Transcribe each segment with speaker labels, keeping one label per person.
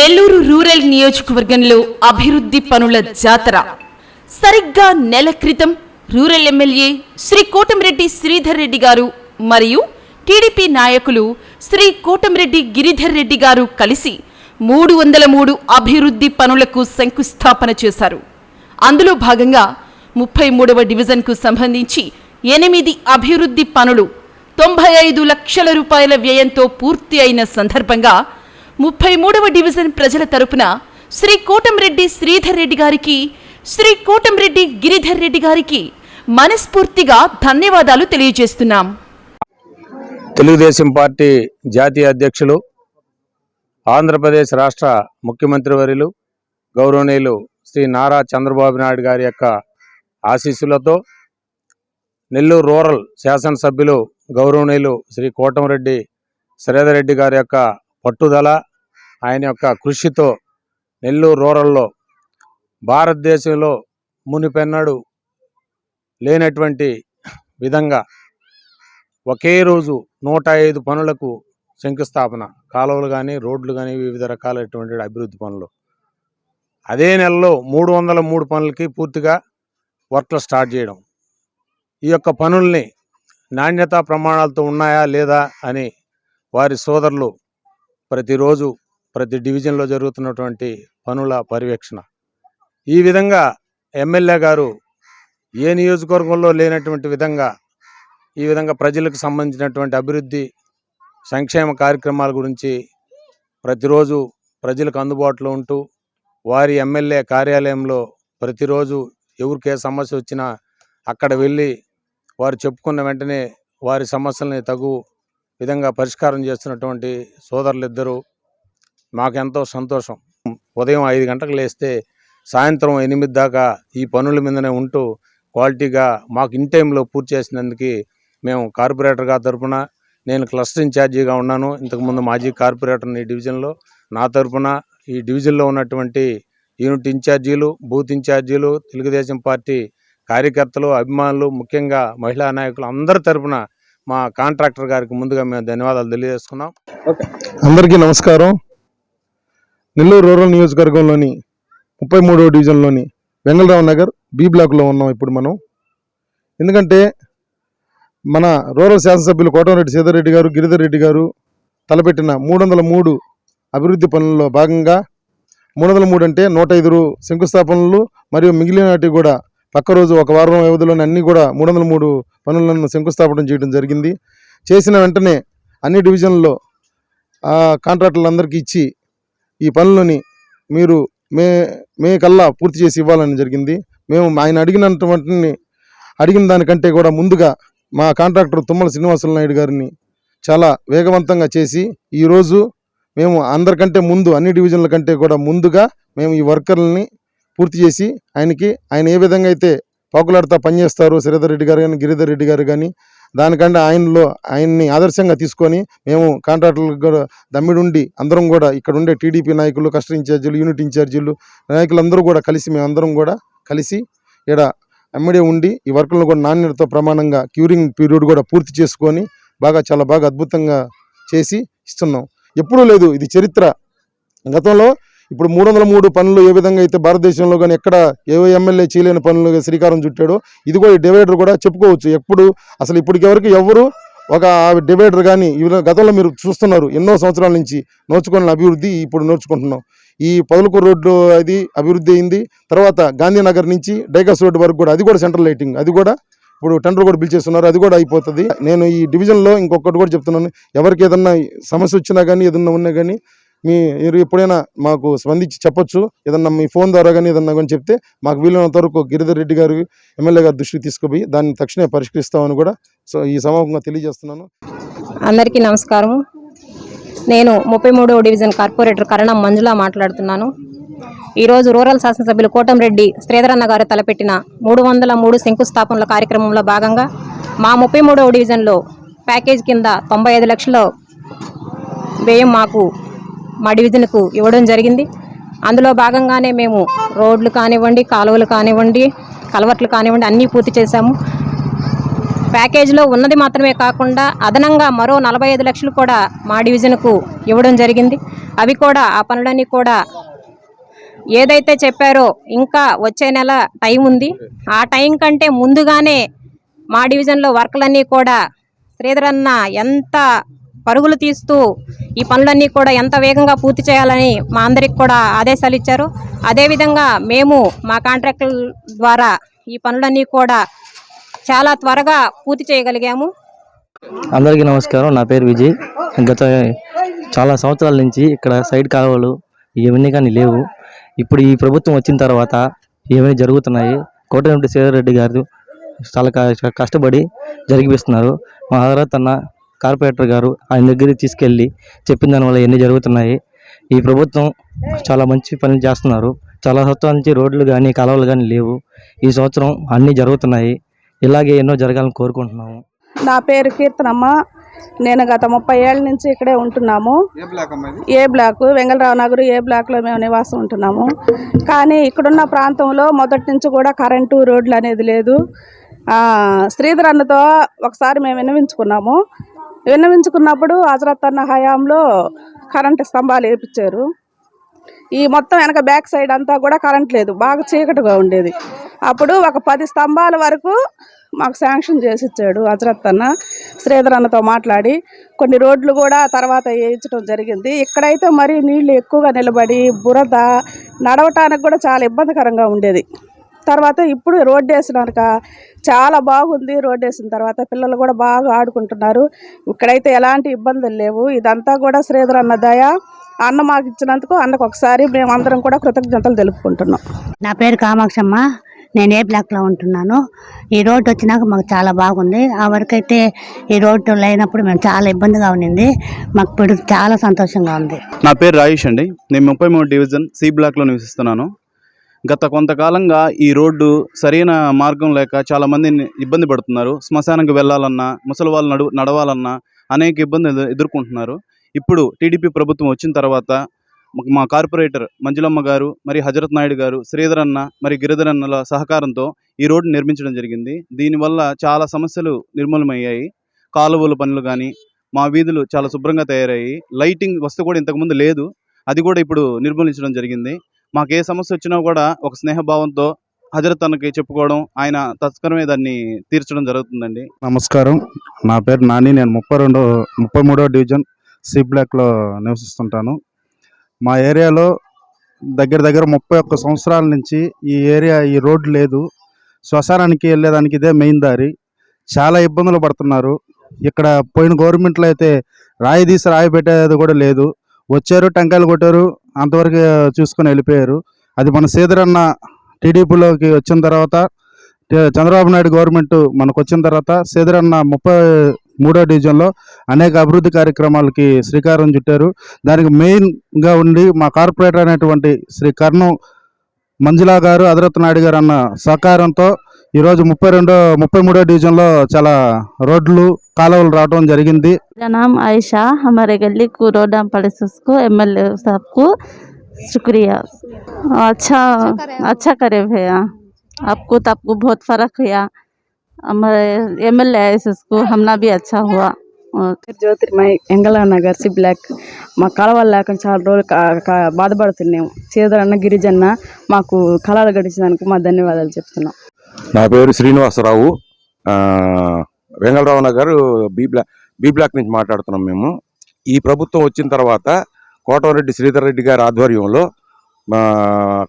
Speaker 1: Nellore rural నియోజకవర్గంలో అభివృద్ధి పనుల జాతర. సరిగ్గా నెల క్రితం రూరల్ ఎమ్మెల్యే శ్రీ కోటంరెడ్డి శ్రీధర్ రెడ్డి గారు మరియు టీడీపీ నాయకులు శ్రీ కోటంరెడ్డి గిరిధర్ రెడ్డి గారు కలిసి మూడు వందల మూడు అభివృద్ధి పనులకు శంకుస్థాపన చేశారు. అందులో భాగంగా ముప్పై మూడవ డివిజన్కు సంబంధించి ఎనిమిది అభివృద్ధి పనులు తొంభై ఐదు లక్షల రూపాయల వ్యయంతో పూర్తి అయిన సందర్భంగా ముప్పై మూడవ డివిజన్ ప్రజల తరపున శ్రీ కోటంరెడ్డి శ్రీధర్ రెడ్డి గారికి శ్రీ కోటంరెడ్డి గిరిధర్ రెడ్డి గారికి మనస్ఫూర్తిగా ధన్యవాదాలు తెలియజేస్తున్నాం.
Speaker 2: తెలుగుదేశం పార్టీ జాతీయ అధ్యక్షులు ఆంధ్రప్రదేశ్ రాష్ట్ర ముఖ్యమంత్రి వర్యులు గౌరవనీయులు శ్రీ నారా చంద్రబాబు నాయుడు గారి యొక్క ఆశీస్సులతో నెల్లూరు రూరల్ శాసనసభ్యులు గౌరవనీయులు శ్రీ కోటంరెడ్డి శ్రీధర్ రెడ్డి గారి యొక్క పట్టుదల ఆయన యొక్క కృషితో నెల్లూరు రూరల్లో భారతదేశంలో మునిపెన్నడు లేనటువంటి విధంగా ఒకే రోజు నూట ఐదు పనులకు శంకుస్థాపన. కాలువలు కానీ రోడ్లు కానీ వివిధ రకాలైనటువంటి అభివృద్ధి పనులు. అదే నెలలో మూడు వందల మూడు పనులకి పూర్తిగా వర్క్లు స్టార్ట్ చేయడం. ఈ యొక్క పనుల్ని నాణ్యతా ప్రమాణాలతో ఉన్నాయా లేదా అని వారి సోదరులు ప్రతిరోజు ప్రతి డివిజన్లో జరుగుతున్నటువంటి పనుల పర్యవేక్షణ. ఈ విధంగా ఎమ్మెల్యే గారు ఏ నియోజకవర్గంలో లేనటువంటి విధంగా ఈ విధంగా ప్రజలకు సంబంధించినటువంటి అభివృద్ధి సంక్షేమ కార్యక్రమాల గురించి ప్రతిరోజు ప్రజలకు అందుబాటులో ఉంటూ వారి ఎమ్మెల్యే కార్యాలయంలో ప్రతిరోజు ఎవరికి ఏ సమస్య వచ్చినా అక్కడ వెళ్ళి వారు చెప్పుకున్న వెంటనే వారి సమస్యల్ని తగు విధంగా పరిష్కారం చేస్తున్నటువంటి సోదరులిద్దరూ మాకెంతో సంతోషం. ఉదయం ఐదు గంటలకు లేస్తే సాయంత్రం ఎనిమిది దాకా ఈ పనుల మీదనే ఉంటూ క్వాలిటీగా మాకు ఇన్ టైంలో పూర్తి చేసినందుకు మేము కార్పొరేటర్గా తరపున నేను క్లస్టర్ ఇన్ఛార్జిగా ఉన్నాను. ఇంతకుముందు మాజీ కార్పొరేటర్ ఈ డివిజన్లో నా తరపున ఈ డివిజన్లో ఉన్నటువంటి యూనిట్ ఇన్ఛార్జీలు బూత్ ఇన్ఛార్జీలు తెలుగుదేశం పార్టీ కార్యకర్తలు అభిమానులు ముఖ్యంగా మహిళా నాయకులు అందరి తరపున మా కాంట్రాక్టర్ గారికి ముందుగా మేము ధన్యవాదాలు తెలియజేసుకున్నాం.
Speaker 3: అందరికీ నమస్కారం. నెల్లూరు రూరల్ నియోజకవర్గంలోని ముప్పై మూడవ డివిజన్లోని వెంగళరావు నగర్ బి బ్లాక్లో ఉన్నాం ఇప్పుడు మనం. ఎందుకంటే మన రూరల్ శాసనసభ్యులు కోటమరెడ్డి సీతారెడ్డి గారు గిరిధర్ రెడ్డి గారు తలపెట్టిన మూడు వందల మూడు అభివృద్ధి పనుల్లో భాగంగా మూడు వందల మూడు అంటే నూట ఐదు శంకుస్థాపనలు మరియు మిగిలినవి కూడా పక్క రోజు ఒక వారం వ్యవధిలోనే అన్నీ కూడా మూడు వందల మూడు పనులను శంకుస్థాపన చేయడం జరిగింది. చేసిన వెంటనే అన్ని డివిజన్లో ఆ కాంట్రాక్టర్లందరికీ ఇచ్చి ఈ పనులని మీరు మే మే కల్లా పూర్తి చేసి ఇవ్వాలని జరిగింది. మేము ఆయన అడిగినటువంటి అడిగిన దానికంటే కూడా ముందుగా మా కాంట్రాక్టర్ తుమ్మల శ్రీనివాసులు నాయుడు గారిని చాలా వేగవంతంగా చేసి ఈరోజు మేము అందరికంటే ముందు అన్ని డివిజన్ల కంటే కూడా ముందుగా మేము ఈ వర్కర్లని పూర్తి చేసి ఆయనకి ఆయన ఏ విధంగా అయితే పాకులాడుతా పనిచేస్తారు శ్రీధర్ రెడ్డి గారు కానీ గిరిధర్ రెడ్డి గారు కానీ దానికంటే ఆయనలో ఆయన్ని ఆదర్శంగా తీసుకొని మేము కాంట్రాక్టర్లకు కూడా దమ్మిడుండి అందరం కూడా ఇక్కడ ఉండే టీడీపీ నాయకులు కస్టర్ ఇన్ఛార్జీలు యూనిట్ ఇన్ఛార్జీలు నాయకులందరూ కూడా కలిసి మేము అందరం కూడా కలిసి ఇక్కడ ఎమ్మడే ఉండి ఈ వర్కులను కూడా నాణ్యతతో ప్రమాణంగా క్యూరింగ్ పీరియడ్ కూడా పూర్తి చేసుకొని బాగా చాలా బాగా అద్భుతంగా చేసి ఇస్తున్నాం. ఎప్పుడూ లేదు ఇది చరిత్ర. గతంలో ఇప్పుడు మూడు వందల మూడు పనులు ఏ విధంగా అయితే భారతదేశంలో కానీ ఎక్కడ ఏ ఎమ్మెల్యే చేయలేని పనులు శ్రీకారం చుట్టాడో ఇది కూడా ఈ డివైడర్ కూడా చెప్పుకోవచ్చు. ఎప్పుడు అసలు ఇప్పటికెవరకు ఎవరు ఒక డివైడర్ కానీ ఈ గతంలో మీరు చూస్తున్నారు ఎన్నో సంవత్సరాల నుంచి నోచుకున్న అభివృద్ధి ఇప్పుడు నోచుకుంటున్నాం. ఈ పదులకూరు రోడ్డు అది అభివృద్ధి అయింది తర్వాత గాంధీనగర్ నుంచి డైకాస్ రోడ్డు వరకు కూడా అది కూడా సెంట్రల్ లైటింగ్ అది కూడా ఇప్పుడు టెండర్ కూడా పిలిచేస్తున్నారు అది కూడా అయిపోతుంది. నేను ఈ డివిజన్లో ఇంకొకటి కూడా చెప్తున్నాను ఎవరికి ఏదన్నా సమస్య వచ్చినా కానీ ఏదన్నా ఉన్నా కానీ మీ మీరు ఎప్పుడైనా మాకు స్పందించి చెప్పొచ్చు. ఏదన్నా మీ ఫోన్ ద్వారా కానీ ఏదన్నా కానీ చెప్తే మాకు వీలైనంత వరకు గిరిధర్ రెడ్డి గారు ఎమ్మెల్యే గారి దృష్టికి తీసుకుపోయి దాన్ని తక్షణమే పరిష్కరిస్తామని కూడా సో ఈ సమాపంగా తెలియజేస్తున్నాను.
Speaker 4: అందరికీ నమస్కారం నేను ముప్పై మూడవ డివిజన్ కార్పొరేటర్ కరణం మంజుల మాట్లాడుతున్నాను. ఈరోజు రూరల్ శాసనసభ్యులు కోటంరెడ్డి శ్రీధరన్న గారు తలపెట్టిన మూడు వందల మూడు శంకుస్థాపనల కార్యక్రమంలో భాగంగా మా ముప్పై మూడవ డివిజన్లో ప్యాకేజ్ కింద తొంభై ఐదు లక్షల వ్యయం మాకు మా డివిజన్కు ఇవ్వడం జరిగింది. అందులో భాగంగానే మేము రోడ్లు కానివ్వండి కాలువలు కానివ్వండి కలవట్లు కానివ్వండి అన్నీ పూర్తి చేశాము. ప్యాకేజీలో ఉన్నది మాత్రమే కాకుండా అదనంగా మరో నలభై ఐదు లక్షలు కూడా మా డివిజన్కు ఇవ్వడం జరిగింది. అవి కూడా ఆ పనులన్నీ కూడా ఏదైతే చెప్పారో ఇంకా వచ్చే నెల టైం ఉంది. ఆ టైం కంటే ముందుగానే మా డివిజన్లో వర్క్లన్నీ కూడా శ్రీధరన్న ఎంత పరుగులు తీస్తూ ఈ పనులన్నీ కూడా ఎంత వేగంగా పూర్తి చేయాలని మా అందరికి కూడా ఆదేశాలు ఇచ్చారు. అదేవిధంగా మేము మా కాంట్రాక్టుల ద్వారా ఈ పనులన్నీ కూడా చాలా త్వరగా పూర్తి చేయగలిగాము.
Speaker 5: అందరికీ నమస్కారం. నా పేరు విజయ్. గత చాలా సంవత్సరాల నుంచి ఇక్కడ సైడ్ కాలువలు ఇవన్నీ కానీ లేవు. ఇప్పుడు ఈ ప్రభుత్వం వచ్చిన తర్వాత ఇవన్నీ జరుగుతున్నాయి. కోటరెడ్డి శ్రీధర్రెడ్డి గారు చాలా కష్టపడి జరిగిపిస్తున్నారు మా హజరత్ అన్న కార్పొరేటర్ గారు ఆయన దగ్గరికి తీసుకెళ్ళి చెప్పిన దానివల్ల ఇవన్నీ జరుగుతున్నాయి. ఈ ప్రభుత్వం చాలా మంచి పనులు చేస్తున్నారు. చాలా సంవత్సరాల నుంచి రోడ్లు కానీ కాలువలు కానీ లేవు. ఈ సంవత్సరం అన్నీ జరుగుతున్నాయి. ఇలాగే ఎన్నో జరగాలని కోరుకుంటున్నాము.
Speaker 6: నా పేరు కీర్తనమ్మ. నేను గత ముప్పై ఏళ్ళ నుంచి ఇక్కడే ఉంటున్నాము. A block? Vengalarao Nagar A బ్లాక్లో మేము నివాసం ఉంటున్నాము. కానీ ఇక్కడున్న ప్రాంతంలో మొదటి నుంచి కూడా కరెంటు రోడ్లు అనేది లేదు. ఆ, శ్రీధర్ అన్నతో ఒకసారి మేము విన్నవించుకున్నాము. విన్నవించుకున్నప్పుడు హజరత్ అన్న హయాంలో కరెంటు స్తంభాలు వేపించారు ఈ మొత్తం వెనక బ్యాక్ సైడ్ అంతా కూడా కరెంట్ లేదు బాగా చీకటిగా ఉండేది. అప్పుడు ఒక పది స్తంభాల వరకు మాకు శాంక్షన్ చేసి ఇచ్చాడు హజరత్ అన్న శ్రీధర్ అన్నతో మాట్లాడి కొన్ని రోడ్లు కూడా తర్వాత వేయించడం జరిగింది. ఇక్కడైతే మరి నీళ్ళు ఎక్కువగా నిలబడి బురద నడవటానికి కూడా చాలా ఇబ్బందికరంగా ఉండేది. తర్వాత ఇప్పుడు రోడ్డు వేసినాక చాలా బాగుంది రోడ్డు వేసిన తర్వాత పిల్లలు కూడా బాగా ఆడుకుంటున్నారు. ఇక్కడైతే ఎలాంటి ఇబ్బందులు లేవు. ఇదంతా కూడా శ్రీధర్ అన్న దయ. అన్న మాకు ఇచ్చినందుకు అన్నకు ఒకసారి మేమందరం కూడా కృతజ్ఞతలు తెలుపుకుంటున్నాం.
Speaker 7: నా పేరు కామాక్షమ్మ. నేను ఏ బ్లాక్లో ఉంటున్నాను. ఈ రోడ్డు వచ్చినాక మాకు చాలా బాగుంది. ఆ వరకు అయితే ఈ రోడ్డు లేనప్పుడు మేము చాలా ఇబ్బందిగా ఉండింది మాకు ఇప్పుడు చాలా సంతోషంగా ఉంది.
Speaker 8: నా పేరు రాయేష్ అండి. నేను ముప్పై మూడు డివిజన్ సి బ్లాక్లో నివసిస్తున్నాను. గత కొంతకాలంగా ఈ రోడ్డు సరైన మార్గం లేక చాలామంది ఇబ్బంది పడుతున్నారు. శ్మశానానికి వెళ్ళాలన్నా ముసలి వాళ్ళు నడు నడవాలన్నా అనేక ఇబ్బందులు ఎదుర్కొంటున్నారు. ఇప్పుడు టీడీపీ ప్రభుత్వం వచ్చిన తర్వాత మా కార్పొరేటర్ మంజులమ్మ గారు మరి హజరత్ నాయుడు గారు శ్రీధర్ అన్న మరి గిరిధర్ అన్నల సహకారంతో ఈ రోడ్డు నిర్మించడం జరిగింది. దీనివల్ల చాలా సమస్యలు నిర్మూలమయ్యాయి. కాలువల పనులు కానీ మా వీధులు చాలా శుభ్రంగా తయారయ్యాయి. లైటింగ్ వస్తు కూడా ఇంతకుముందు లేదు. అది కూడా ఇప్పుడు నిర్మూలించడం జరిగింది. మాకు ఏ సమస్య వచ్చినా కూడా ఒక స్నేహభావంతో హజరత్ అన్నకి చెప్పుకోవడం ఆయన తత్కరమే దాన్ని తీర్చడం జరుగుతుందండి.
Speaker 9: నమస్కారం. నా పేరు నాని. నేను ముప్పై రెండో ముప్పై మూడో డివిజన్ సి బ్లాక్లో నివసిస్తుంటాను. మా ఏరియాలో దగ్గర దగ్గర ముప్పై ఒక్క సంవత్సరాల నుంచి ఈ ఏరియా ఈ రోడ్డు లేదు. శ్మశానానికి వెళ్ళేదానికి ఇదే మెయిన్ దారి. చాలా ఇబ్బందులు పడుతున్నారు. ఇక్కడ పోయిన గవర్నమెంట్లో అయితే రాయి తీసి రాయి పెట్టేది కూడా లేదు. వచ్చారు టెంకాయలు కొట్టారు. అంతవరకు చూసుకొని వెళ్ళిపోయారు. అది మన సీదరన్న టీడీపీలోకి వచ్చిన తర్వాత చంద్రబాబు నాయుడు గవర్నమెంట్ మనకు వచ్చిన తర్వాత సేదరన్న ముప్పై మూడో డివిజన్లో అనేక అభివృద్ధి కార్యక్రమాలకి శ్రీకారం చుట్టారు. దానికి మెయిన్గా ఉండి మా కార్పొరేటర్ అనేటువంటి శ్రీ కర్ణం మంజులా గారు అదరత్ నాయుడు గారు అన్న సహకారంతో ఈరోజు ముప్పై రెండో ముప్పై మూడో డివిజన్లో చాలా రోడ్లు కాలువలు రావడం జరిగింది
Speaker 10: मेरा नाम आयशा हमारे गली को रोडा पड़ोस को एमएलए साहब को शुक्रिया अच्छा अच्छा करे भैया आपको तो आपको बहुत फर्क हुआ हमारे एमएलए है इसको हमना भी अच्छा हुआ और
Speaker 6: జ్యోతిర్మయ్ ఎంగళ నగర్ సి బ్లాక్ మా కలవలు లేకుండా చాలా రోజులు కా- కా- బాధపడుతున్నాము శ్రీధర్ అన్న గిరిజన్న మాకు కళలు గడిచినందుకు మా ధన్యవాదాలు చెప్తున్నాం
Speaker 11: నా పేరు Srinivasarao. Vengalarao Nagar B block B block నుంచి మాట్లాడుతున్నాం మేము. ఈ ప్రభుత్వం వచ్చిన తర్వాత కోటవరెడ్డి శ్రీధర్ రెడ్డి గారి ఆధ్వర్యంలో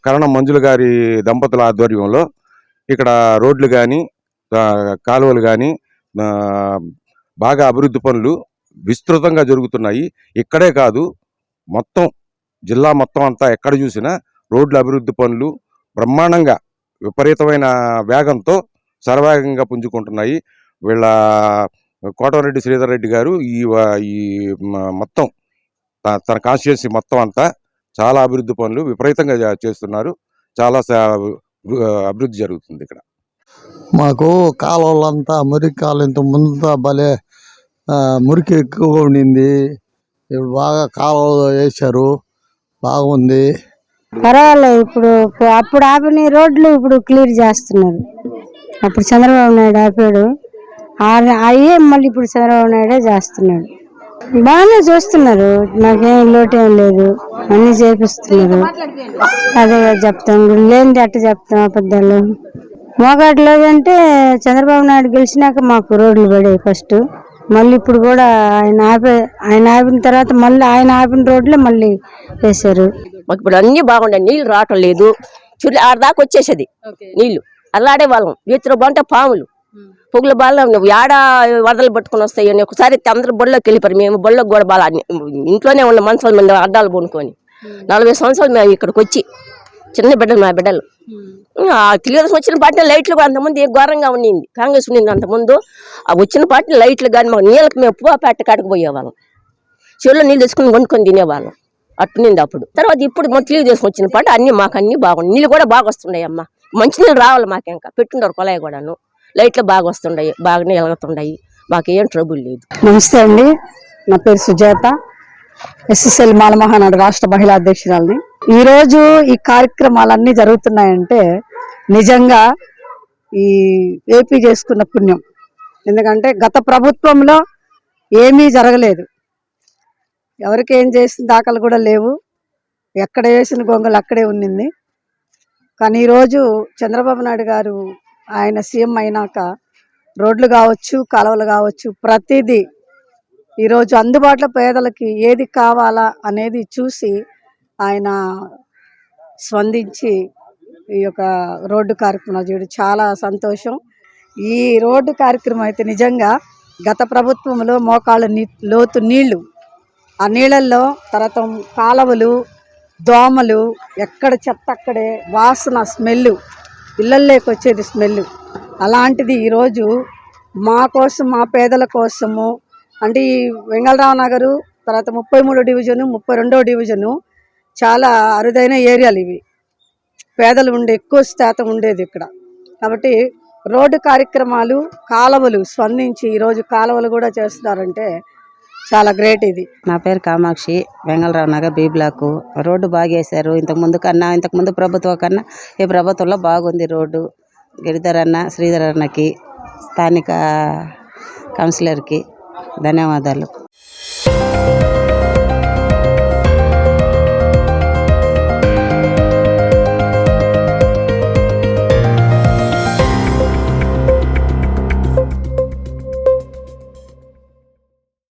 Speaker 11: కరణం మంజుల గారి దంపతుల ఆధ్వర్యంలో ఇక్కడ రోడ్లు కానీ కాలువలు కానీ బాగా అభివృద్ధి పనులు విస్తృతంగా జరుగుతున్నాయి. ఇక్కడే కాదు మొత్తం జిల్లా మొత్తం అంతా ఎక్కడ చూసినా రోడ్ల అభివృద్ధి పనులు బ్రహ్మాండంగా విపరీతమైన వేగంతో సర్వేగంగా పుంజుకుంటున్నాయి. వీళ్ళ కోటమరెడ్డి శ్రీధర్ రెడ్డి గారు ఈ ఈ మొత్తం త- తన కాన్స్టిట్యున్సీ మొత్తం అంతా చాలా అభివృద్ధి పనులు విపరీతంగా చేస్తున్నారు. చాలా అభివృద్ధి జరుగుతుంది ఇక్కడ.
Speaker 12: మాకు కాలువలంతా మురికి కాలు ఇంత ముందంతా భలే మురికి ఎక్కువగా ఉండింది. ఇప్పుడు బాగా కాలువలు వేశారు. బాగుంది.
Speaker 7: పర్వాలేదు ఇప్పుడు అప్పుడు ఆపిన రోడ్లు ఇప్పుడు క్లియర్ చేస్తున్నారు. అప్పుడు చంద్రబాబు నాయుడు ఆపాడు.
Speaker 13: అయ్యే మళ్ళీ ఇప్పుడు చంద్రబాబు నాయుడే చేస్తున్నాడు. బాగానే చూస్తున్నారు. మాకేం ఏం లేదు. అన్నీ చేపిస్తున్నారు. అదే చెప్తాం. లేనిది అట్ట చెప్తాం అబద్ధాలు? మోగాటిలో అంటే చంద్రబాబు నాయుడు గెలిచినాక మాకు రోడ్లు పడాయి ఫస్ట్ మళ్ళీ ఇప్పుడు కూడా ఆయన ఆపే ఆయన ఆపిన తర్వాత మళ్ళీ ఆయన ఆపిన రోడ్లే మళ్ళీ వేశారు.
Speaker 14: మాకు ఇప్పుడు అన్ని బాగుండే నీళ్ళు రావటం లేదు. చుల్లి ఆడ దాకా వచ్చేసేది నీళ్ళు అల్లాడే వాళ్ళం వీతిలో బాగుంటే పాములు. పొగుల బాల ఏడ వరదలు పట్టుకొని వస్తాయి అని ఒకసారి అందరూ బొళ్ళకి వెళ్ళిపోయారు. మేము బొళ్ళకి కూడా బాగా ఇంట్లోనే ఉన్న మంచాల మీద అడ్డాలు కొనుక్కొని నలభై సంవత్సరాలు మేము ఇక్కడికి వచ్చి చిన్న బిడ్డలు మా బిడ్డలు. ఆ తెలుగుదేశం వచ్చిన పార్టీ లైట్లు కూడా అంతకుముందు ఏ ఘోరంగా ఉండింది కాంగ్రెస్ ఉండింది అంతకుముందు. ఆ వచ్చిన పార్టీ లైట్లు కానీ మాకు నీళ్ళకి మేము పువ్వు పెట్ట కాడకు పోయేవాళ్ళం. చెవుల్లో నీళ్ళు తెచ్చుకుని వండుకొని తినేవాళ్ళం. అట్టునింది అప్పుడు. తర్వాత ఇప్పుడు మా తెలుగుదేశం వచ్చిన పాట అన్ని మాకు అన్ని బాగుంది. నీళ్ళు కూడా బాగా వస్తున్నాయి అమ్మ. మంచినీళ్ళు రావాలి మాకు ఇంకా. పెట్టుండారు కొలాయి కూడాను. లైట్లు బాగా వస్తున్నాయి బాగానే వెలుగుతున్నాయి మాకేం ట్రబుల్ లేదు.
Speaker 15: నమస్తే అండి. నా పేరు సుజాత. ఎస్ఎస్ఎల్ మాల మహానాడు రాష్ట్ర మహిళా అధ్యక్షురాలని. ఈరోజు ఈ కార్యక్రమాలన్నీ జరుగుతున్నాయంటే నిజంగా ఈ ఏపీ చేసుకున్న పుణ్యం. ఎందుకంటే గత ప్రభుత్వంలో ఏమీ జరగలేదు. ఎవరికి ఏం చేసిన దాఖలు కూడా లేవు. ఎక్కడ వేసిన గొంగలు అక్కడే ఉన్నింది. కానీ ఈరోజు చంద్రబాబు నాయుడు గారు ఆయన సీఎం అయినాక రోడ్లు కావచ్చు కాలువలు కావచ్చు ప్రతిదీ ఈరోజు అందుబాటులో పేదలకి ఏది కావాలా అనేది చూసి ఆయన స్పందించి ఈ యొక్క రోడ్డు కార్యక్రమం చేయడం చాలా సంతోషం. ఈ రోడ్డు కార్యక్రమం అయితే నిజంగా గత ప్రభుత్వంలో మోకాళ్ళ నీ లోతు నీళ్ళు ఆ నీళ్ళల్లో తర్వాత కాలవలు దోమలు ఎక్కడ చెత్త అక్కడే వాసన స్మెల్ ఇళ్ళల్లోకి వచ్చేది స్మెల్. అలాంటిది ఈరోజు మా కోసం మా పేదల కోసము అంటే ఈ వెంగళరావు నగరు తర్వాత ముప్పై మూడో డివిజను ముప్పై రెండో డివిజను చాలా అరుదైన ఏరియాలు ఇవి. పేదలు ఉండే ఎక్కువ శాతం ఉండేది ఇక్కడ. కాబట్టి రోడ్డు కార్యక్రమాలు కాలువలు స్పందించి ఈరోజు కాలువలు కూడా చేస్తున్నారంటే చాలా గ్రేట్ ఇది.
Speaker 16: నా పేరు Kamakshi Vengalarao Nagar B block. Road బాగా వేశారు ఇంతకు ముందు కన్నా ఇంతకుముందు ప్రభుత్వం కన్నా ఈ ప్రభుత్వంలో బాగుంది రోడ్డు. గిరిధర్ అన్న శ్రీధర్ అన్నకి స్థానిక కౌన్సిలర్కి ధన్యవాదాలు.